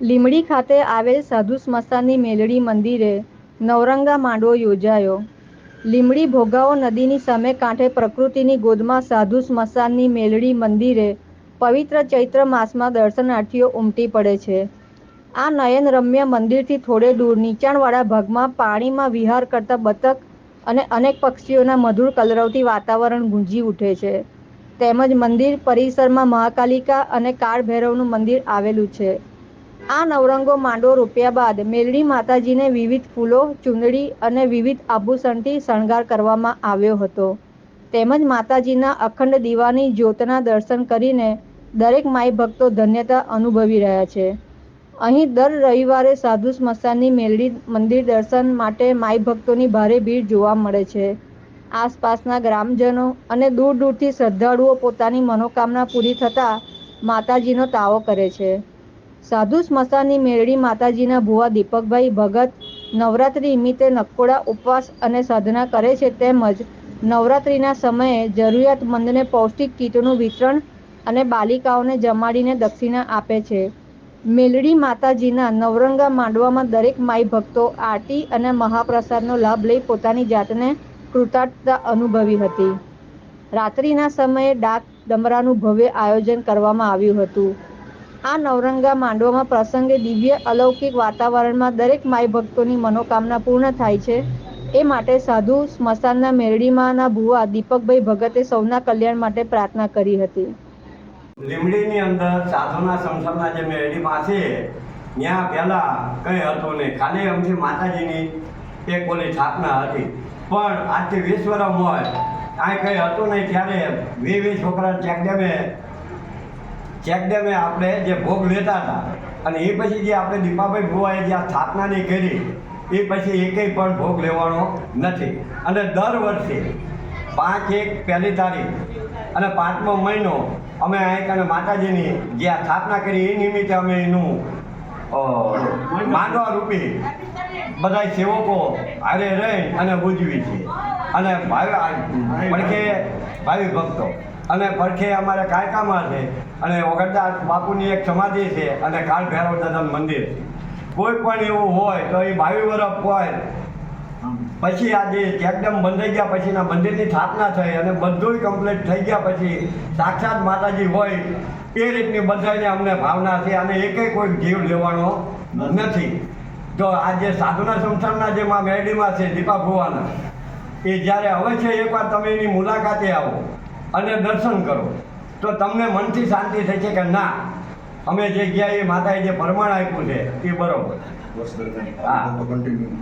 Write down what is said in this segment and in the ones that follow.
લીમડી ખાતે આવેલ સાધુ સ્મશાનની મેલડી મંદિરે નવરંગા માંડવો યોજાયો. લીમડી ભોગાવો નદીની સામે કાંઠે પ્રકૃતિની ગોદમાં સાધુ સ્મશાનની મેલડી મંદિરે પવિત્ર ચૈત્ર માસમાં દર્શનાર્થીઓ ઉમટી પડે છે. આ નયનરમ્ય મંદિરથી થોડે દૂર, નીચાણવાળા ભાગમાં પાણીમાં વિહાર કરતા બતક અને અનેક પક્ષીઓના મધુર કલરવથી વાતાવરણ ગુંજી ઉઠે છે. તેમજ મંદિર પરિસરમાં મહાકાલિકા અને કાળ ભૈરવનું મંદિર આવેલું છે. આ નવરંગો માંડવો રોપ્યા બાદ મેલડી માતાજીને વિવિધ ફૂલો, ચૂંદડી અને વિવિધ આભૂષણથી શણગાર કરવામાં આવ્યો હતો. તેમજ માતાજીના અખંડ દીવાની જ્યોતના દર્શન કરીને દરેક માઈ ભક્તો ધન્યતા અનુભવી રહ્યા છે. અહીં દર રવિવારે સાધુ સ્મશાનની મેલડી મંદિર દર્શન માટે માઈ ભક્તોની ભારે ભીડ જોવા મળે છે. આસપાસના ગ્રામજનો અને દૂર દૂરથી શ્રદ્ધાળુઓ પોતાની મનોકામના પૂરી થતાં માતાજીનો તાવો કરે છે. સાધુ સ્મશાનની મેળડી માતાજીના ભુવા દીપકભાઈ ભગત નવરાત્રિ નિમિત્તે નકોડા ઉપવાસ અને સાધના કરે છે તેમજ નવરાત્રિના સમયે જરૂરિયાતમંદને પૌષ્ટિક કીટનું વિતરણ અને બાલિકાઓને જમાડીને દક્ષિણા આપે છે. મેલડી માતાજીના નવરંગા માંડવામાં દરેક માઈ ભક્તો આરતી અને મહાપ્રસાદનો લાભ લઈ પોતાની જાતને કૃતાર્થતા અનુભવી હતી. રાત્રિના સમયે ડાક ડમરાનું ભવ્ય આયોજન કરવામાં આવ્યું હતું. આ નવરંગા માંડવામાં પ્રસંગે દિવ્ય અલૌકિક વાતાવરણમાં દરેક માઈ ભક્તોની મનોકામના પૂર્ણ થાય છે. એ માટે સાધુ સ્મશાનના મેરડીમાંના ભુવા દીપકભાઈ ભગતે સૌના કલ્યાણ માટે પ્રાર્થના કરી હતી. લીમડીની અંદર સાધુના સંસારના જે મેરડીમાં છે ત્યાં પહેલાં કંઈ હતું નહીં. ખાલી અમથી માતાજીની એક ઓલી સ્થાપના હતી. પણ આજથી વીસ વર્ષ હોય, કાંઈ કંઈ હતું નહીં, ત્યારે વી વી છોકરા ચેકડેમે ચેકડેમે આપણે જે ભોગ લેતા હતા, અને એ પછી જે આપણે દીપાભાઈ ભુવાએ જે આ સ્થાપનાની કરી એ પછી એકેય પણ ભોગ લેવાનો નથી. અને દર વર્ષે પાંચ એક પહેલી તારીખ અને પાંચમો મહિનો અમે અહીં માતાજીની જે આ સ્થાપના કરી, એ નિમિત્તે અમે એનું માંડવા રૂપી બધા સેવકો હારે રહી અને ઉજવી છે અને પડખે ભાવિ ભક્તો. અને પડખે અમારે કાયકામાં છે અને ઓગણદાસ બાપુની એક સમાધિ છે અને કાળ ભૈરવ મંદિર કોઈ પણ એવું હોય તો એ ભાવિ વરફ હોય પછી આજે ચેકડેમ બંધાઈ ગયા પછીના મંદિરની સ્થાપના થઈ અને બધુંય કમ્પ્લીટ થઈ ગયા પછી સાક્ષાત માતાજી હોય એ રીતની બધાને અમને ભાવના છે અને એકે કોઈ જીવ લેવાનો નથી. તો આ જે સાધુના સંસ્થાનના જે માં મેરડીમાં છે દીપા ભુવાના, એ જ્યારે હવે છે એકવાર તમે એની મુલાકાતે આવો અને દર્શન કરો, તો તમને મનથી શાંતિ થઈ છે કે ના અમે જે ગયા એ માતાએ જે પ્રમાણ આપ્યું છે એ બરોબર.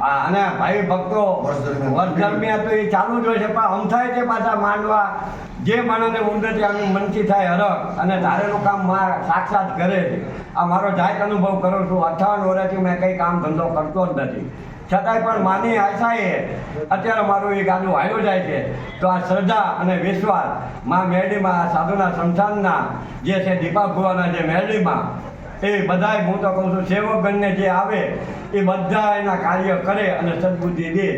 અને ભાઈ ભક્તો વર્ષ દરમિયાન. તો એ ચાલુ જ હોય છે પણ અમથાય છે પાછા માંડવા. જે માણસને ઉન્નતિ આમ મનથી થાય હરખ અને ધારેલું કામમાં સાક્ષાત કરે છે. આ મારો જાત અનુભવ કરું છું. અઠાવન વર્ષથી મેં કંઈ કામ ધંધો કરતો જ નથી. છતાંય પણ માની આશાએ અત્યારે મારું એ ગાડું વાયરો જાય છે. તો આ શ્રદ્ધા અને વિશ્વાસ મા મેરડીમાં આ સાધુના સંસ્થાનના જે છે દીપા ભુવાના જે મેરડીમાં એ બધાય હું તો કહું છું સેવકગણને જે આવે એ બધા એના કાર્ય કરે અને સદબુદ્ધિ દે.